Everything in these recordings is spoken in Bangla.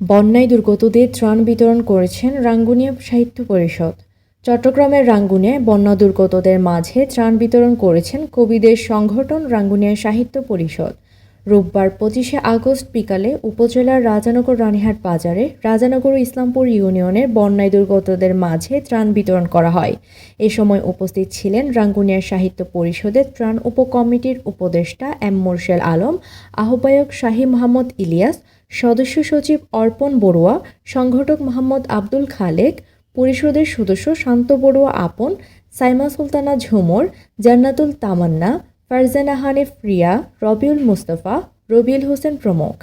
বন্যায় দুর্গতদের ত্রাণ বিতরণ করেছেন রাঙ্গুনিয়া সাহিত্য পরিষদ। চট্টগ্রামের রাঙ্গুনিয়ায় বন্যা দুর্গতদের মাঝে ত্রাণ বিতরণ করেছেন কবিদের সংগঠন রাঙ্গুনিয়া সাহিত্য পরিষদ। রোববার পঁচিশে আগস্ট বিকালে উপজেলার রাজানগর রানীহাট বাজারে রাজানগর ইসলামপুর ইউনিয়নের বন্যায় দুর্গতদের মাঝে ত্রাণ বিতরণ করা হয়। এ সময় উপস্থিত ছিলেন রাঙ্গুনিয়া সাহিত্য পরিষদের ত্রাণ উপকমিটির উপদেষ্টা এম মোরশেল আলম, আহ্বায়ক শাহী মোহাম্মদ ইলিয়াস সদস্য সচিব অর্পণ বড়ুয়া, সংগঠক মোহাম্মদ আব্দুল খালেক, পরিষদের সদস্য শান্ত বড়ুয়া আপন, সাইমা সুলতানা ঝুমর, জান্নাতুল তামান্না, ফারজানা হানিফ রিয়া, রবিউল মুস্তফা, রবিউল হোসেন প্রমুখ।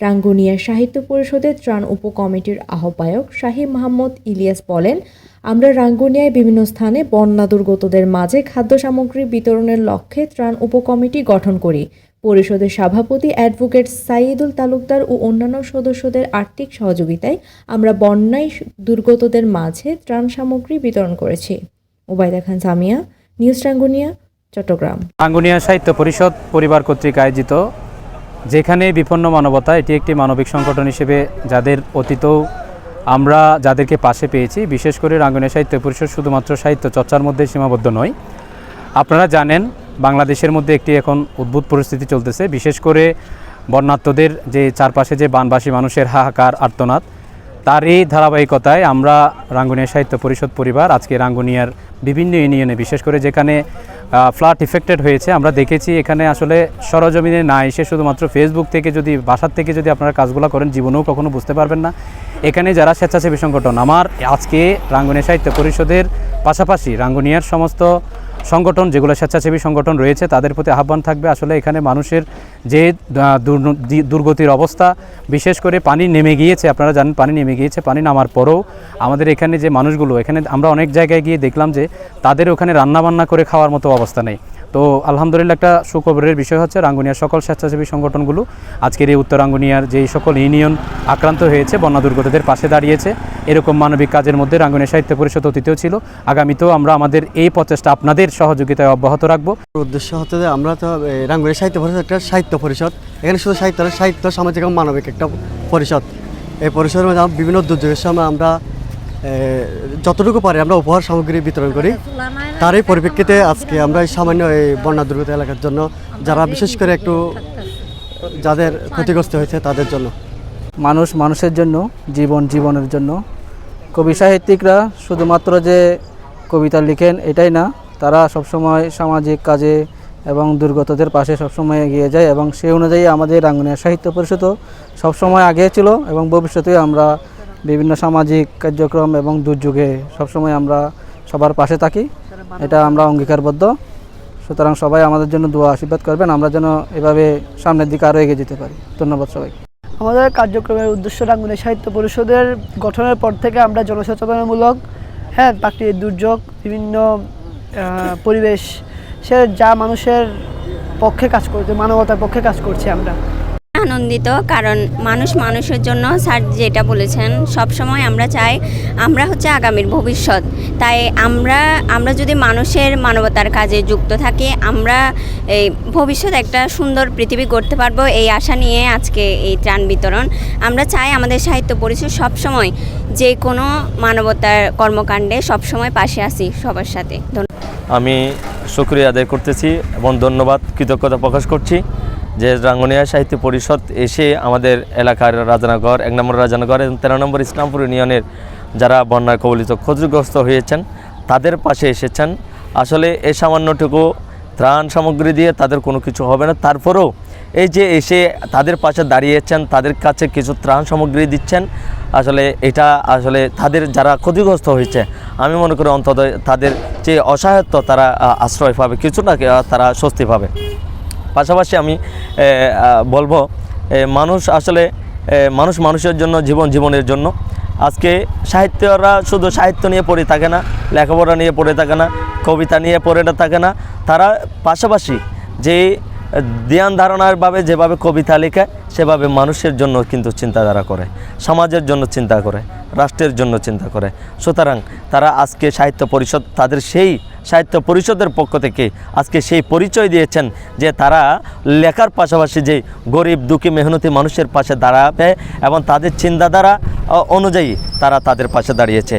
রাঙ্গুনিয়া সাহিত্য পরিষদের ত্রাণ উপকমিটির আহ্বায়ক শাহী মোহাম্মদ ইলিয়াস বলেন, আমরা রাঙ্গুনিয়ায় বিভিন্ন স্থানে বন্যা দুর্গতদের মাঝে খাদ্য সামগ্রী বিতরণের লক্ষ্যে ত্রাণ উপকমিটি গঠন করি। পরিষদের সভাপতি অ্যাডভোকেট সাইদুল তালুকদার ও অন্যান্য সদস্যদের আর্থিক সহযোগিতায় আমরা বন্যায় দুর্গতদের মাঝে ত্রাণ সামগ্রী বিতরণ করেছি। ওবায়দা খান সামিয়া, নিউজ রাঙ্গুনিয়া চট্টগ্রাম। আঙ্গুনিয়া সাহিত্য পরিষদ পরিবার কর্তৃক আয়োজিত, যেখানে বিপন্ন মানবতা, এটি একটি মানবিক সংগঠন হিসেবে যাদের অতীতও আমরা যাদেরকে পাশে পেয়েছি, বিশেষ করে রাঙ্গুনিয়া সাহিত্য পরিষদ শুধুমাত্র সাহিত্য চর্চার মধ্যে সীমাবদ্ধ নয়। আপনারা জানেন বাংলাদেশের মধ্যে একটি এখন উদ্ভুত পরিস্থিতি চলতেছে। বিশেষ করে বন্যাত্মদের যে চারপাশে যে বানবাসী মানুষের হাহাকার, আর্তনাদ তারই ধারাবাহিকতায় আমরা রাঙ্গুনিয়া সাহিত্য পরিষদ পরিবার, আজকে রাঙ্গুনিয়ার বিভিন্ন ইউনিয়নে, বিশেষ করে যেখানে ফ্লাড ইফেক্টেড হয়েছে, আমরা দেখেছি এখানে আসলে সরজমিনে না এসে শুধুমাত্র ফেসবুক থেকে যদি, বাসার থেকে যদি আপনারা কাজগুলো করেন, জীবনেও কখনো বুঝতে পারবেন না। এখানে যারা স্বেচ্ছাসেবী সংগঠন, আমার আজকে রাঙ্গুনিয়া সাহিত্য পরিষদের পাশাপাশি রাঙ্গুনিয়ার সমস্ত সংগঠন, যেগুলো স্বেচ্ছাসেবী সংগঠন রয়েছে, তাদের প্রতি আহ্বান থাকবে। আসলে এখানে মানুষের যে দুর্গতির অবস্থা, বিশেষ করে পানি নেমে গিয়েছে, আপনারা জানেন পানি নেমে গিয়েছে, পানি নামার পরেও আমাদের এখানে যে মানুষগুলো, এখানে আমরা অনেক জায়গায় গিয়ে দেখলাম যে, তাদের ওখানে রান্নাবান্না করে খাওয়ার মতো অবস্থা নেই। তো আলহামদুলিল্লাহ একটা সুখবরের বিষয় হচ্ছে রাঙ্গুনিয়ার সকল স্বেচ্ছাসেবী সংগঠনগুলো আজকের এই উত্তর রাঙ্গুনিয়ার যেই সকল ইউনিয়ন আক্রান্ত হয়েছে, বন্যা দুর্গতদের পাশে দাঁড়িয়েছে, এরকম মানবিক কাজের মধ্যে রাঙ্গুনিয়া সাহিত্য পরিষদ অতীতেও ছিল। আগামীতেও আমরা আমাদের এই প্রচেষ্টা আপনাদের সহযোগিতায় অব্যাহত রাখব। উদ্দেশ্য হচ্ছে যে আমরা তো রাঙ্গুনিয়া সাহিত্য পরিষদ একটা সাহিত্য পরিষদ। এখানে শুধু সাহিত্য সাহিত্য, সামাজিক এবং মানবিক একটা পরিষদ। এই পরিষদের মধ্যে বিভিন্ন দুর্যোগের সময় আমরা যতটুকু পারি আমরা উপহার সামগ্রী বিতরণ করি। তারই পরিপ্রেক্ষিতে আজকে আমরা এই সামান্য এই বন্যা দুর্গত এলাকার জন্য যারা বিশেষ করে একটু যাদের ক্ষতিগ্রস্ত হয়েছে তাদের জন্য। মানুষ মানুষের জন্য, জীবন জীবনের জন্য। কবি সাহিত্যিকরা শুধুমাত্র যে কবিতা লিখেন এটাই না, তারা সবসময় সামাজিক কাজে এবং দুর্গতদের পাশে সবসময় এগিয়ে যায় এবং সেই অনুযায়ী আমাদের রাঙ্গুনিয়া সাহিত্য পরিষদও সবসময় আগে ছিল এবং ভবিষ্যতেও আমরা বিভিন্ন সামাজিক কার্যক্রম এবং দুর্যোগে সবসময় আমরা সবার পাশে থাকি। এটা আমরা অঙ্গীকারবদ্ধ। সুতরাং সবাই আমাদের জন্য দোয়া, আশীর্বাদ করবেন। আমরা যেন এভাবে সামনের দিকে আরও এগিয়ে যেতে পারি। ধন্যবাদ সবাইকে। আমাদের কার্যক্রমের উদ্দেশ্য রাঙ্গুনি সাহিত্য পরিষদের গঠনের পর থেকে আমরা জনসচেতনামূলক হ্যাঁ প্রাকৃতিক দুর্যোগ, বিভিন্ন পরিবেশ, সে যা মানুষের পক্ষে কাজ করছে মানবতার পক্ষে কাজ করছি আমরা। আনন্দিত কারণ মানুষ মানুষের জন্য স্যার যেটা বলেছেন, সব সময় আমরা চাই আমরা হচ্ছে আগামীর ভবিষ্যৎ। তাই আমরা আমরা যদি মানুষের মানবতার কাজে যুক্ত থাকি, আমরা এই ভবিষ্যৎ একটা সুন্দর পৃথিবী গড়তে পারব এই আশা নিয়ে আজকে এই ত্রাণ বিতরণ। আমরা চাই আমাদের সাহিত্য পরিষদ সবসময় যে কোনো মানবতার কর্মকাণ্ডে সবসময় পাশে আসি সবার সাথে। আমি শুক্রিয়া আদায় করতেছি এবং ধন্যবাদ, কৃতজ্ঞতা প্রকাশ করছি। যে রাঙ্গনিয়া সাহিত্য পরিষদ এসে আমাদের এলাকার রাজানগর এক নম্বর রাজানগর এবং তেরো নম্বর ইসলামপুর ইউনিয়নের যারা বন্যায় কবলিত ক্ষতিগ্রস্ত হয়েছেন তাদের পাশে এসেছেন। আসলে এই সামান্যটুকু ত্রাণ সামগ্রী দিয়ে তাদের কোনো কিছু হবে না। তারপরেও এই যে এসে তাদের পাশে দাঁড়িয়েছেন তাদের কাছে কিছু ত্রাণ সামগ্রী দিচ্ছেন আসলে এটা আসলে তাদের যারা ক্ষতিগ্রস্ত হয়েছে আমি মনে করি অন্তত তাদের যে অসহায়ত্ব তারা আশ্রয় পাবে কিছু না তারা স্বস্তি পাবে। পাশাপাশি আমি এ, বলব মানুষ আসলে মানুষ মানুষের জন্য, জীবন জীবনের জন্য। আজকে সাহিত্যরা শুধু সাহিত্য নিয়ে পড়ে থাকে না, লেখাপড়া নিয়ে পড়ে থাকে না, কবিতা নিয়ে পড়ে থাকে না, তারা পাশাপাশি যে ধ্যান ধারণারভাবে যেভাবে কবিতা লেখে, সেভাবে মানুষের জন্য কিন্তু চিন্তাধারা করে, সমাজের জন্য চিন্তা করে, রাষ্ট্রের জন্য চিন্তা করে। সুতরাং তারা আজকে সাহিত্য পরিষদ, তাদের সেই সাহিত্য পরিষদের পক্ষ থেকে আজকে সেই পরিচয় দিয়েছেন যে তারা লেখার পাশাপাশি যে গরিব, দুঃখী, মেহনতি মানুষের পাশে দাঁড়াবে এবং তাদের চিন্তাধারা অনুযায়ী তারা তাদের পাশে দাঁড়িয়েছে।